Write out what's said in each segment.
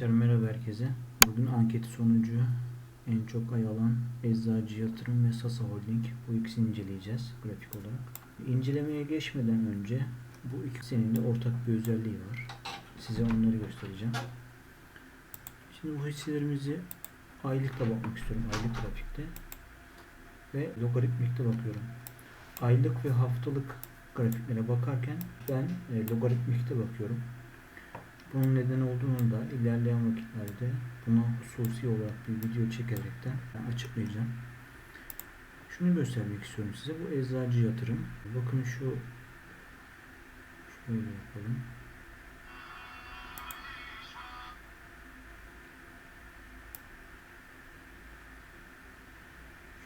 Arkadaşlar merhaba herkese. Bugün anket sonucu en çok ay alan Eczacı Yatırım ve Sasa Holding. Bu ikisini inceleyeceğiz grafik olarak. İncelemeye geçmeden önce bu ikisinin de ortak bir özelliği var. Size onları göstereceğim. Şimdi bu hisselerimizi aylıkta bakmak istiyorum. Aylık grafikte. Ve logaritmikte bakıyorum. Aylık ve haftalık grafiklere bakarken ben e, logaritmikte bakıyorum. Bunun neden olduğunu da ilerleyen vakitlerde buna hususi olarak bir video çekerekten ben açıklayacağım. Şunu göstermek istiyorum size. Bu eczacı yatırım. Bakın şu şöyle yapalım.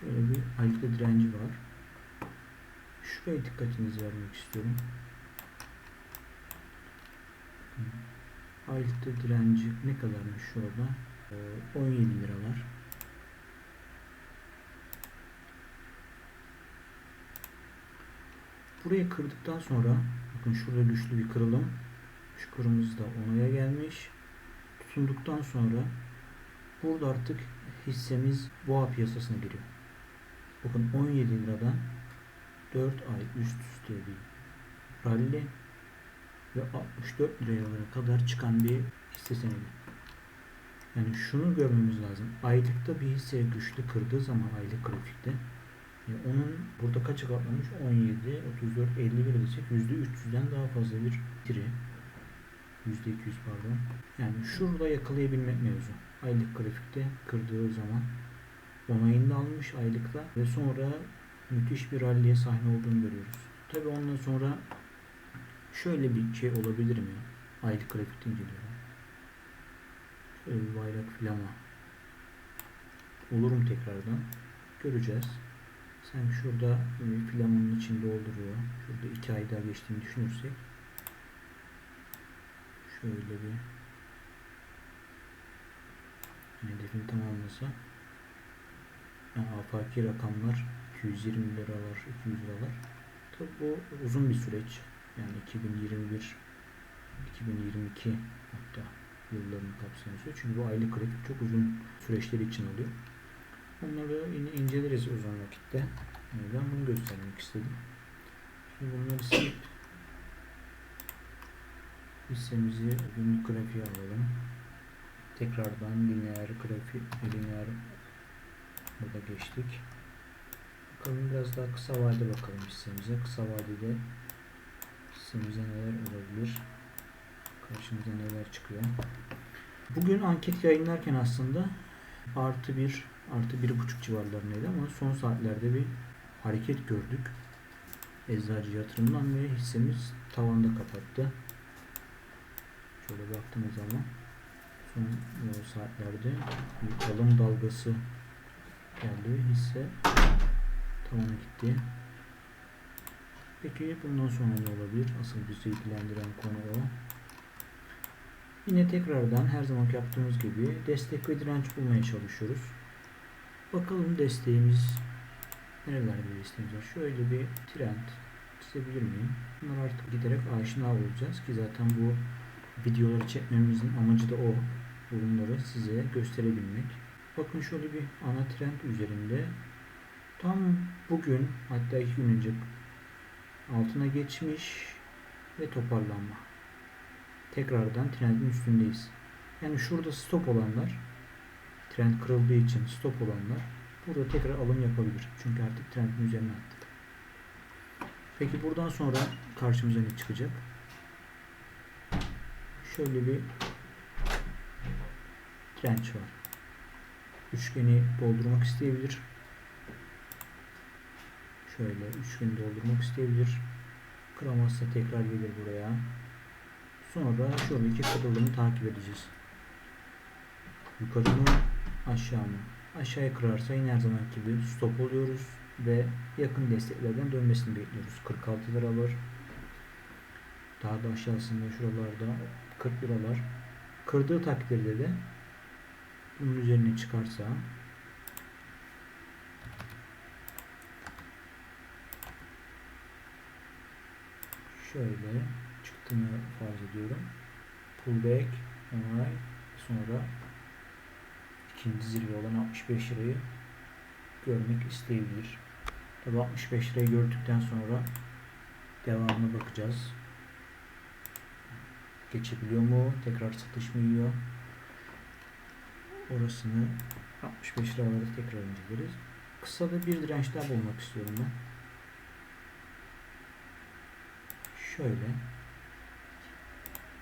Şöyle bir aylıkta direnci var. Şuraya dikkatinizi vermek istiyorum. Aylıkta direnci ne kadarmış şurada? Ee, 17 liralar. Burayı kırdıktan sonra bakın şurada güçlü bir kırılım. Şu kırmızı da onaya gelmiş. Tutunduktan sonra burada artık hissemiz boğa piyasasına giriyor. Bakın 17 liradan 4 ay üst üste bir rally ve 64 liraya kadar çıkan bir hisse senedi. Yani şunu görmemiz lazım. Aylıkta bir hisse güçlü kırdığı zaman aylık grafikte e, onun burada kaça katlamış? 17, 34, 51 desek %300'den daha fazla bir tiri. %200 pardon. Yani şurada yakalayabilmek mevzu. Aylık grafikte kırdığı zaman onayını almış aylıkta ve sonra müthiş bir ralliye sahne olduğunu görüyoruz. Tabi ondan sonra şöyle bir şey olabilir mi? Aylık grafikte inceliyorum. Şöyle bir bayrak flama. Olurum tekrardan. Göreceğiz. Sen şurada flamanın içinde dolduruyor. Şurada iki ay daha geçtiğini düşünürsek. Şöyle bir hedefini tamamlasa yani afaki rakamlar 220 liralar, 200 liralar. Tabi bu uzun bir süreç. Yani 2021 2022 hatta yıllarını süreç. Çünkü bu aylık grafik çok uzun süreçler için oluyor. Onları yine inceleriz uzun vakitte. Yani ben bunu göstermek istedim. Şimdi bunları silip hissemizi günlük grafiğe alalım. Tekrardan lineer grafik, lineer burada geçtik. Bakalım biraz daha kısa vade bakalım hissemize. Kısa vadede hissemize neler olabilir? Karşımıza neler çıkıyor? Bugün anket yayınlarken aslında artı bir artı bir buçuk civarlarındaydı ama son saatlerde bir hareket gördük. Eczacı yatırımdan ve hissemiz tavanda kapattı. Şöyle baktığımız zaman son e, saatlerde bir alım dalgası geldi ve hisse tavana gitti. Peki bundan sonra ne olabilir? Asıl bizi ilgilendiren konu o. Yine tekrardan her zaman yaptığımız gibi destek ve direnç bulmaya çalışıyoruz. Bakalım desteğimiz nerelerde desteğimiz var. Şöyle bir trend çizebilir miyim? Bunlar artık giderek aşina olacağız ki zaten bu videoları çekmemizin amacı da o. Bunları size gösterebilmek. Bakın şöyle bir ana trend üzerinde tam bugün hatta iki gün önce altına geçmiş ve toparlanma. Tekrardan trendin üstündeyiz. Yani şurada stop olanlar trend kırıldığı için stop olanlar burada tekrar alım yapabilir. Çünkü artık trendin üzerine attık. Peki buradan sonra karşımıza ne çıkacak? Şöyle bir trend var. Üçgeni doldurmak isteyebilir. Şöyle üçgeni doldurmak isteyebilir. Kıramazsa tekrar gelir buraya. Sonra şuradaki kırılımı takip edeceğiz. Yukarı mı aşağı mı? Aşağıya kırarsa yine her zaman gibi stop oluyoruz ve yakın desteklerden dönmesini bekliyoruz. 46 liralar. Daha da aşağısında şuralarda 40 liralar. Kırdığı takdirde de bunun üzerine çıkarsa şöyle çıktığını farz ediyorum. Pullback, onay, sonra ikinci zirve olan 65 lirayı görmek isteyebilir. Tabi 65 lirayı gördükten sonra devamına bakacağız. Geçebiliyor mu? Tekrar satış mı yiyor? Orasını 65 liraları tekrar inceleriz. Kısa da bir direnç daha bulmak istiyorum ben. Şöyle.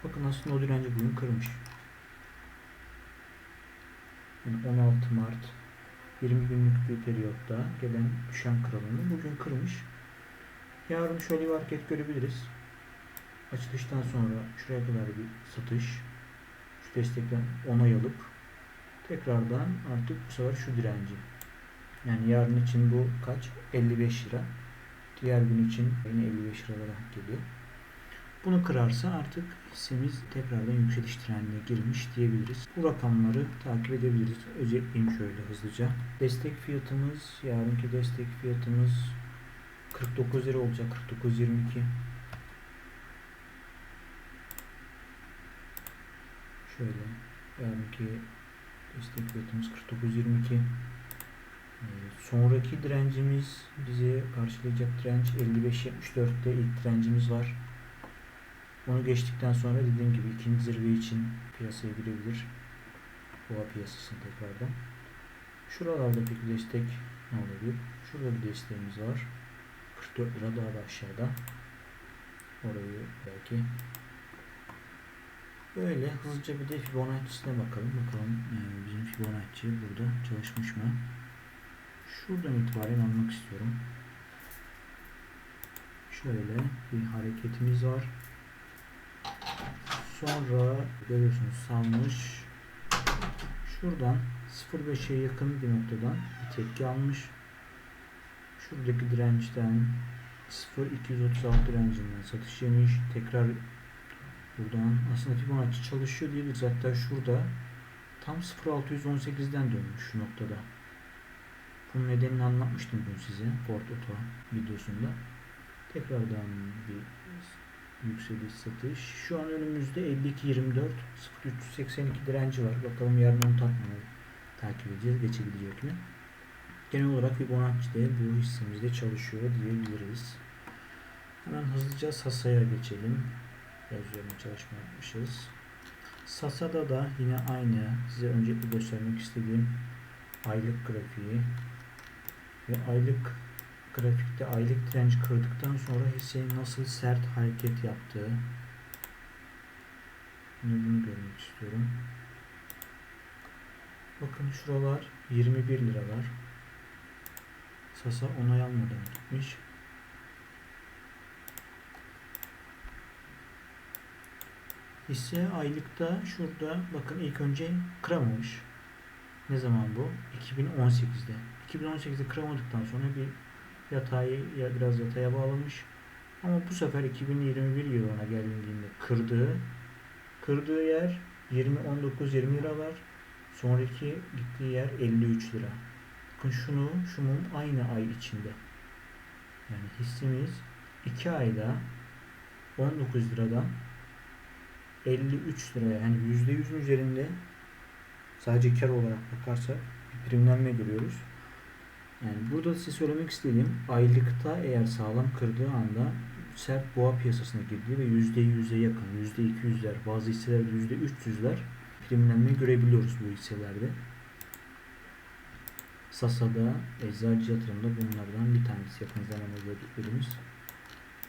Bakın aslında o direnci bugün kırmış. Yani 16 Mart 20 günlük bir periyotta gelen düşen kralını bugün kırmış. Yarın şöyle bir hareket görebiliriz. Açılıştan sonra şuraya kadar bir satış. Şu destekten onay alıp tekrardan artık bu sefer şu direnci. Yani yarın için bu kaç? 55 lira. Diğer gün için yine 55 liralara geliyor. Bunu kırarsa artık hissemiz tekrardan yükseliş trendine girmiş diyebiliriz. Bu rakamları takip edebiliriz. Özetleyeyim şöyle hızlıca. Destek fiyatımız, yarınki destek fiyatımız 49 lira olacak. 49.22. Şöyle yarınki destek fiyatımız 49.22. Ee, sonraki direncimiz bizi karşılayacak direnç 55.74'te ilk direncimiz var. Onu geçtikten sonra dediğim gibi ikinci zirve için piyasaya girebilir. Boğa piyasasını tekrardan. Şuralarda peki destek ne olabilir? Şurada bir desteğimiz var. 44 lira daha da aşağıda. Orayı belki Böyle hızlıca bir de Fibonacci'sine bakalım. Bakalım e, bizim Fibonacci burada çalışmış mı? Şuradan itibaren almak istiyorum. Şöyle bir hareketimiz var. Sonra görüyorsunuz salmış. Şuradan 0.5'e yakın bir noktadan bir tepki almış. Şuradaki dirençten 0.236 direncinden satış yemiş. Tekrar buradan aslında Fibonacci çalışıyor diyebiliriz. Hatta şurada tam 0.618'den dönmüş şu noktada. Bunun nedenini anlatmıştım dün size Ford Auto videosunda. Tekrardan bir yükseliş satış. Şu an önümüzde 52.24 0382 direnci var. Bakalım yarın onu takmayı takip edeceğiz. Geçebilecek mi? Genel olarak Fibonacci'de bu hissemizde çalışıyor diyebiliriz. Hemen hızlıca Sasa'ya geçelim. Biraz üzerine çalışma yapmışız. Sasa'da da yine aynı size öncelikle göstermek istediğim aylık grafiği ve aylık grafikte aylık direnç kırdıktan sonra hissenin nasıl sert hareket yaptığı bunu, bunu görmek istiyorum. Bakın şuralar 21 liralar. Sasa onay almadan gitmiş. Hisse aylıkta şurada bakın ilk önce kıramamış. Ne zaman bu? 2018'de. 2018'de kıramadıktan sonra bir yatayı ya biraz yataya bağlamış. Ama bu sefer 2021 yılına geldiğinde kırdığı kırdığı yer 20 19 20 liralar. Sonraki gittiği yer 53 lira. Bakın şunu şunun aynı ay içinde. Yani hissimiz 2 ayda 19 liradan 53 liraya yani %100'ün üzerinde sadece kar olarak bakarsak bir primlenme görüyoruz. Yani burada size söylemek istediğim aylıkta eğer sağlam kırdığı anda sert boğa piyasasına girdiği ve %100'e yakın, %200'ler, bazı hisselerde %300'ler primlenme görebiliyoruz bu hisselerde. Sasa'da, Eczacı Yatırım'da bunlardan bir tanesi yakın zamanda gördüklerimiz.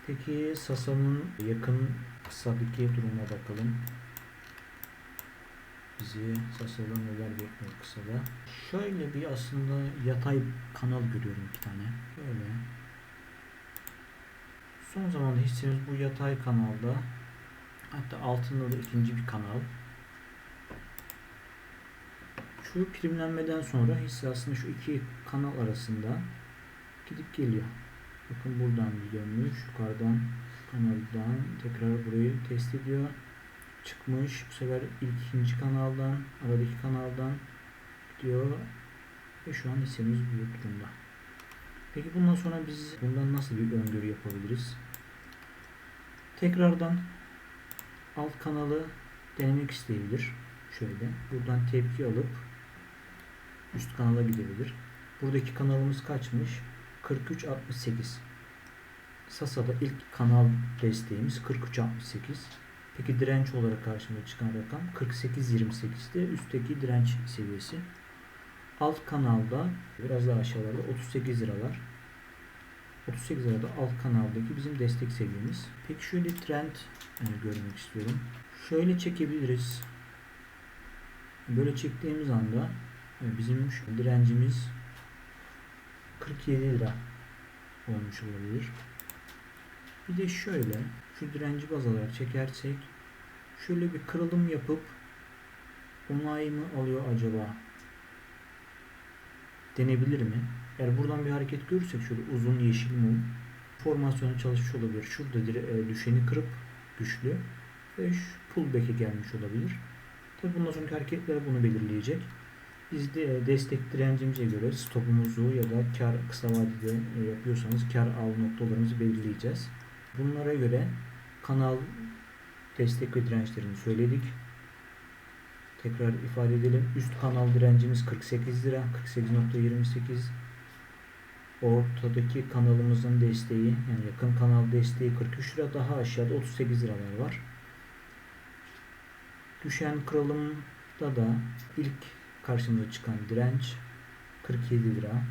Peki Sasa'nın yakın kısadaki durumuna bakalım. Bizi Sasa'da neler bekliyor kısada. Şöyle bir aslında yatay kanal görüyorum iki tane. Böyle. Son zamanda hissemiz bu yatay kanalda. Hatta altında da ikinci bir kanal. Şu primlenmeden sonra hisse aslında şu iki kanal arasında gidip geliyor. Bakın buradan bir dönmüş. Yukarıdan kanaldan tekrar burayı test ediyor. Çıkmış. Bu sefer ilk ikinci kanaldan, aradaki kanaldan gidiyor. Ve şu an hissemiz bu durumda. Peki bundan sonra biz bundan nasıl bir öngörü yapabiliriz? Tekrardan alt kanalı denemek isteyebilir. Şöyle. Buradan tepki alıp üst kanala gidebilir. Buradaki kanalımız kaçmış? 43.68. Sasa'da ilk kanal desteğimiz 43.68. Peki direnç olarak karşımıza çıkan rakam 48.28'de üstteki direnç seviyesi. Alt kanalda biraz daha aşağılarda 38 liralar. 38 lirada alt kanaldaki bizim destek seviyemiz. Peki şöyle trend e, görmek istiyorum. Şöyle çekebiliriz. Böyle çektiğimiz anda e, bizim şu direncimiz 47 lira olmuş olabilir. Bir de şöyle şu direnci baz alarak çekersek şöyle bir kırılım yapıp onay mı alıyor acaba denebilir mi? Eğer buradan bir hareket görürsek şöyle uzun yeşil mum formasyonu çalışmış olabilir. Şurada e, düşeni kırıp güçlü ve şu pullback'e gelmiş olabilir. Tabi bundan sonraki hareketler bunu belirleyecek. Biz de e, destek direncimize göre stopumuzu ya da kar kısa vadede e, yapıyorsanız kar al noktalarımızı belirleyeceğiz. Bunlara göre kanal destek ve dirençlerini söyledik. Tekrar ifade edelim. Üst kanal direncimiz 48 lira. 48.28 Ortadaki kanalımızın desteği yani yakın kanal desteği 43 lira. Daha aşağıda 38 liralar var. Düşen kırılımda da ilk karşımıza çıkan direnç 47 lira.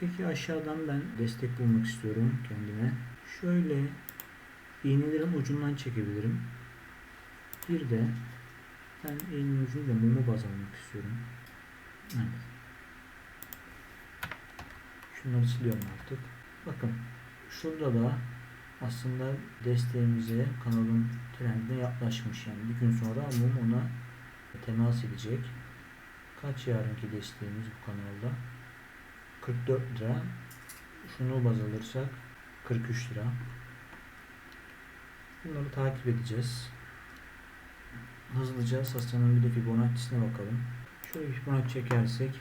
Peki aşağıdan ben destek bulmak istiyorum kendime. Şöyle iğnelerin ucundan çekebilirim. Bir de ben iğnenin ucuyla mumu baz almak istiyorum. Evet. Şunları siliyorum artık. Bakın şurada da aslında desteğimize kanalın trendine yaklaşmış yani bir gün sonra mum ona temas edecek. Kaç yarınki desteğimiz bu kanalda? 44 lira. Şunu baz alırsak 43 lira. Bunları takip edeceğiz. Hızlıca Sasa'nın bir de Fibonacci'sine bakalım. Şöyle Fibonacci çekersek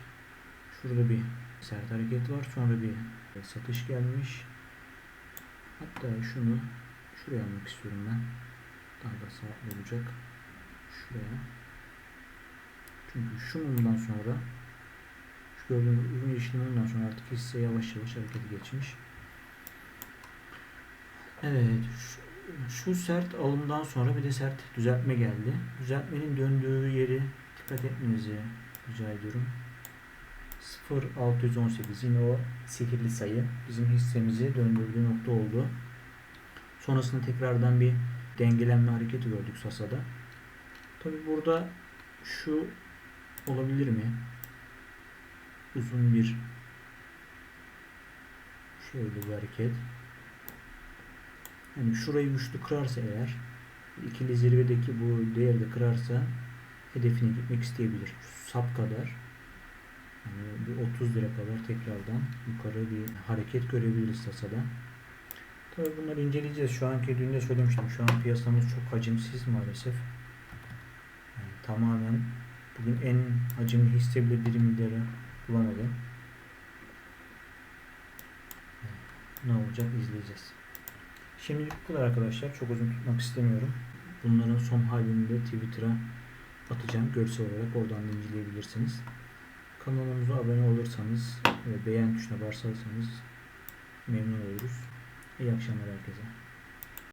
şurada bir sert hareket var. Sonra bir satış gelmiş. Hatta şunu şuraya almak istiyorum ben. Daha da sağlıklı olacak. Şuraya. Çünkü şu mumdan sonra şu gördüğünüz uzun yeşil mumdan sonra artık hisse yavaş yavaş harekete geçmiş. Evet. Şu, şu sert alımdan sonra bir de sert düzeltme geldi. Düzeltmenin döndüğü yeri dikkat etmenizi rica ediyorum. 0618 yine o sihirli sayı bizim hissemizi döndürdüğü nokta oldu. Sonrasında tekrardan bir dengelenme hareketi gördük Sasa'da. Tabi burada şu olabilir mi? Uzun bir şöyle bir hareket. Yani şurayı güçlü kırarsa eğer ikili zirvedeki bu değeri de kırarsa hedefine gitmek isteyebilir. Sap kadar yani bir 30 lira kadar tekrardan yukarı bir hareket görebiliriz Sasa'da. Tabii bunları inceleyeceğiz. Şu anki dün de söylemiştim. Şu an piyasamız çok hacimsiz maalesef. Yani tamamen bugün en hacimli hisse bile 1 milyarı bulamadı. Ne olacak izleyeceğiz. Şimdilik bu kadar arkadaşlar. Çok uzun tutmak istemiyorum. Bunların son halini de Twitter'a atacağım. Görsel olarak oradan da inceleyebilirsiniz. Kanalımıza abone olursanız ve beğen tuşuna basarsanız memnun oluruz. İyi akşamlar herkese.